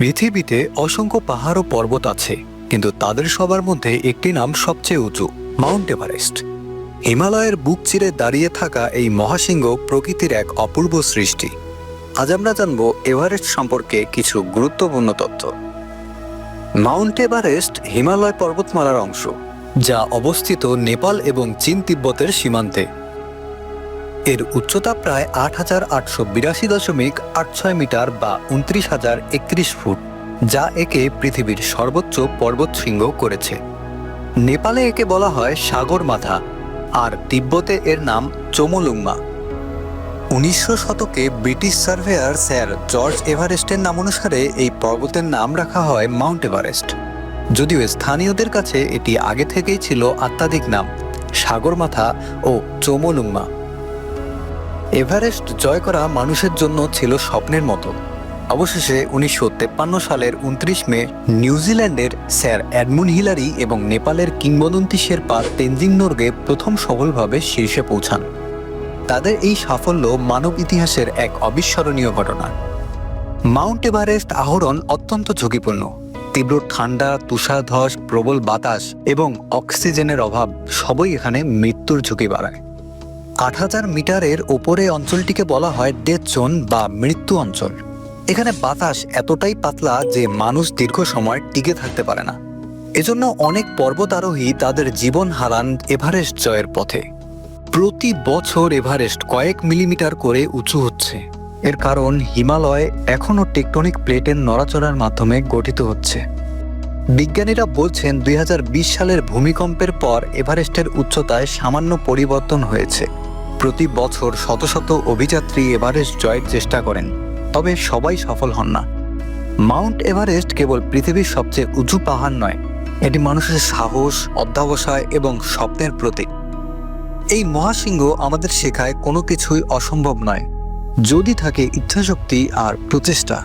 পৃথিবীতে অসংখ্য পাহাড় ও পর্বত আছে, কিন্তু তাদের সবার মধ্যে একটি নাম সবচেয়ে উঁচু, মাউন্ট এভারেস্ট। হিমালয়ের বুক চিরে দাঁড়িয়ে থাকা এই মহাসিংহ প্রকৃতির এক অপূর্ব সৃষ্টি। আজ আমরা জানব এভারেস্ট সম্পর্কে কিছু গুরুত্বপূর্ণ তথ্য। মাউন্ট এভারেস্ট হিমালয় পর্বতমালার অংশ, যা অবস্থিত নেপাল এবং চীন তিব্বতের সীমান্তে। এর উচ্চতা প্রায় আট হাজার আটশো বিরাশি দশমিক আট ছয় মিটার বা উনত্রিশ হাজার একত্রিশ ফুট, যা একে পৃথিবীর সর্বোচ্চ পর্বতশৃঙ্গ করেছে। নেপালে একে বলা হয় সাগর মাথা, আর তিব্বতে এর নাম চোমলুংমা। উনিশশো শতকে ব্রিটিশ সার্ভেয়ার স্যার জর্জ এভারেস্টের নাম অনুসারে এই পর্বতের নাম রাখা হয় মাউন্ট এভারেস্ট। যদিও স্থানীয়দের কাছে এটি আগে থেকেই ছিল আত্মাধিক নাম সাগরমাথা ও চোমলুংমা। এভারেস্ট জয় করা মানুষের জন্য ছিল স্বপ্নের মতো। অবশেষে উনিশশো সালের উনত্রিশ মে নিউজিল্যান্ডের স্যার অ্যাডমুন হিলারি এবং নেপালের কিংবদন্তি শেরপা তেনজিং নোরগে প্রথম সফলভাবে শীর্ষে পৌঁছান। তাদের এই সাফল্য মানব ইতিহাসের এক অবিস্মরণীয় ঘটনা। মাউন্ট এভারেস্ট আহরণ অত্যন্ত ঝুঁকিপূর্ণ। তীব্র ঠান্ডা, তুষারধস, প্রবল বাতাস এবং অক্সিজেনের অভাব সবই এখানে মৃত্যুর ঝুঁকি বাড়ায়। আট হাজার মিটারের ওপরে অঞ্চলটিকে বলা হয় ডেথ জোন বা মৃত্যু অঞ্চল। এখানে বাতাস এতটাই পাতলা যে মানুষ দীর্ঘ সময় টিকে থাকতে পারে না। এজন্য অনেক পর্বতারোহী তাদের জীবন হারান এভারেস্ট জয়ের পথে। প্রতি বছর এভারেস্ট কয়েক মিলিমিটার করে উঁচু হচ্ছে। এর কারণ হিমালয় এখনও টেকটনিক প্লেটের নড়াচড়ার মাধ্যমে গঠিত হচ্ছে। বিজ্ঞানীরা বলছেন দুই হাজার বিশ সালের ভূমিকম্পের পর এভারেস্টের উচ্চতায় সামান্য পরিবর্তন হয়েছে। প্রতি বছর শত শত অভিযাত্রী এভারেস্ট জয়ের চেষ্টা করেন, তবে সবাই সফল হন না। মাউন্ট এভারেস্ট কেবল পৃথিবীর সবচেয়ে উঁচু পাহাড় নয়, এটি মানুষের সাহস, অধ্যাবসায় এবং স্বপ্নের প্রতীক। এই মহাসিংহ আমাদের শেখায় কোনো কিছুই অসম্ভব নয়, যদি থাকে ইচ্ছাশক্তি আর প্রচেষ্টা।